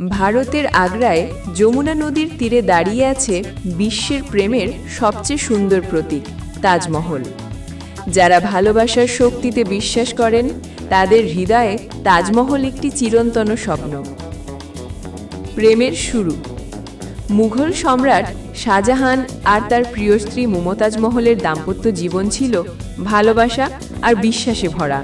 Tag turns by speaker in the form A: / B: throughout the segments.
A: ভারতের আগ্রায় যমুনা নদীর তীরে দাঁড়িয়ে আছে বিশ্বের প্রেমের সবচেয়ে সুন্দর প্রতীক, তাজমহল। যারা ভালোবাসার শক্তিতে বিশ্বাস করেন, তাদের হৃদয়ে তাজমহল একটি চিরন্তন স্বপ্ন। প্রেমের শুরু। মুঘল সম্রাট শাহজাহান আর তার প্রিয় স্ত্রী মমতাজ মহলের দাম্পত্য জীবন ছিল ভালোবাসা আর বিশ্বাসে ভরা।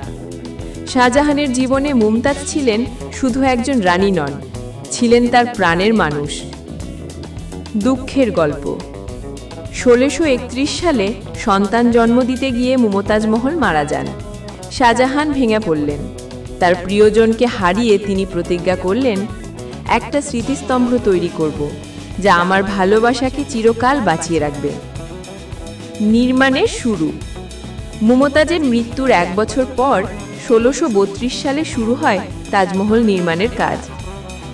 A: শাহজাহানের জীবনে মুমতাজ ছিলেন শুধু একজন রানী নন ছিলেন তার প্রাণের মানুষ। দুঃখের গল্প। ষোলোশো একত্রিশ সালে সন্তান জন্ম দিতে গিয়ে মুমতাজ মহল মারা যান। শাহজাহান ভেঙে পড়লেন। তার প্রিয়জনকে হারিয়ে তিনি প্রতিজ্ঞা করলেন, একটা স্মৃতিস্তম্ভ তৈরি করব, যা আমার ভালোবাসাকে চিরকাল বাঁচিয়ে রাখবে। নির্মাণের শুরু। মুমতাজের মৃত্যুর এক বছর পর ষোলোশো সালে শুরু হয় তাজমহল নির্মাণের কাজ।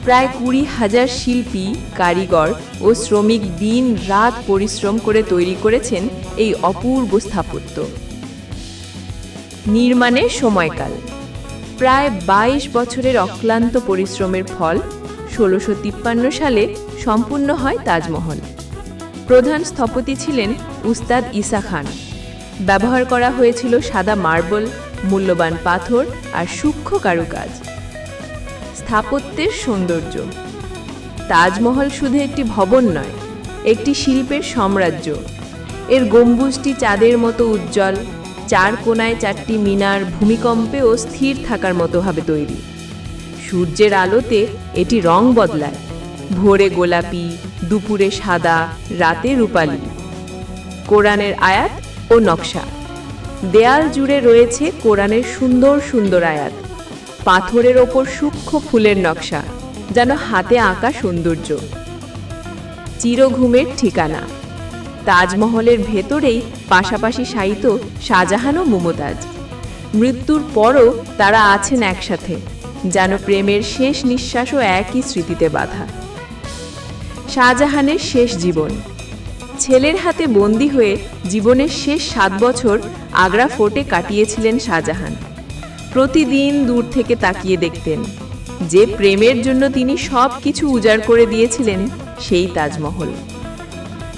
A: প্রায় কুড়ি হাজার শিল্পী, কারিগর ও শ্রমিক দিন রাত পরিশ্রম করে তৈরি করেছেন এই অপূর্ব স্থাপত্য। নির্মাণের সময়কাল। প্রায় বাইশ বছরের অক্লান্ত পরিশ্রমের ফল ষোলোশো তিপ্পান্ন সালে সম্পূর্ণ হয় তাজমহল। প্রধান স্থপতি ছিলেন উস্তাদ ইসা খান। ব্যবহার করা হয়েছিল সাদা মার্বল, মূল্যবান পাথর আর সূক্ষ্ম কারুকাজ। স্থাপত্যের সৌন্দর্য। তাজমহল শুধু একটি ভবন নয়, একটি শিল্পের সাম্রাজ্য। এর গম্বুজটি চাঁদের মতো উজ্জ্বল, চার কোনায় চারটি মিনার ভূমিকম্পেও স্থির থাকার মতোভাবে তৈরি। সূর্যের আলোতে এটি রং বদলায়, ভোরে গোলাপি, দুপুরে সাদা, রাতে রূপালী। কোরআনের আয়াত ও নকশা। দেয়াল জুড়ে রয়েছে কোরআনের সুন্দর সুন্দর আয়াত। পাথরের ওপর সূক্ষ্ম ফুলের নকশা, যেন হাতে আঁকা সৌন্দর্য। চিরঘুমের ঠিকানা। তাজমহলের ভেতরেই পাশাপাশি শায়িত শাহজাহান ও মমতাজ। মৃত্যুর পরও তারা আছেন একসাথে, যেন প্রেমের শেষ নিঃশ্বাসও একই স্মৃতিতে বাঁধা। শাহজাহানের শেষ জীবন। ছেলের হাতে বন্দী হয়ে জীবনের শেষ সাত বছর আগ্রা ফোর্টে কাটিয়েছিলেন শাহজাহান। প্রতিদিন দূর থেকে তাকিয়ে দেখতেন। যে প্রেমের জন্য তিনি সব কিছু উজাড় করে দিয়েছিলেন, সেই তাজমহল।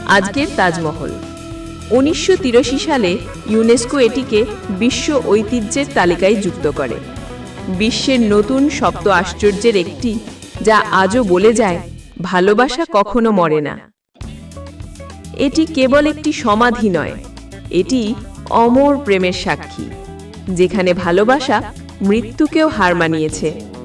A: আজকের তাজমহল। উনিশশো তিরাশি সালে ইউনেস্কো এটিকে বিশ্ব ঐতিহ্যের তালিকায় যুক্ত করে। বিশ্বের নতুন সপ্ত আশ্চর্যের একটি, যা আজও বলে যায়, ভালোবাসা কখনো মরে না। এটি কেবল একটি সমাধি নয়, এটি অমর প্রেমের সাক্ষী। যেখানে ভালোবাসা মৃত্যুকেও হার মানিয়েছে।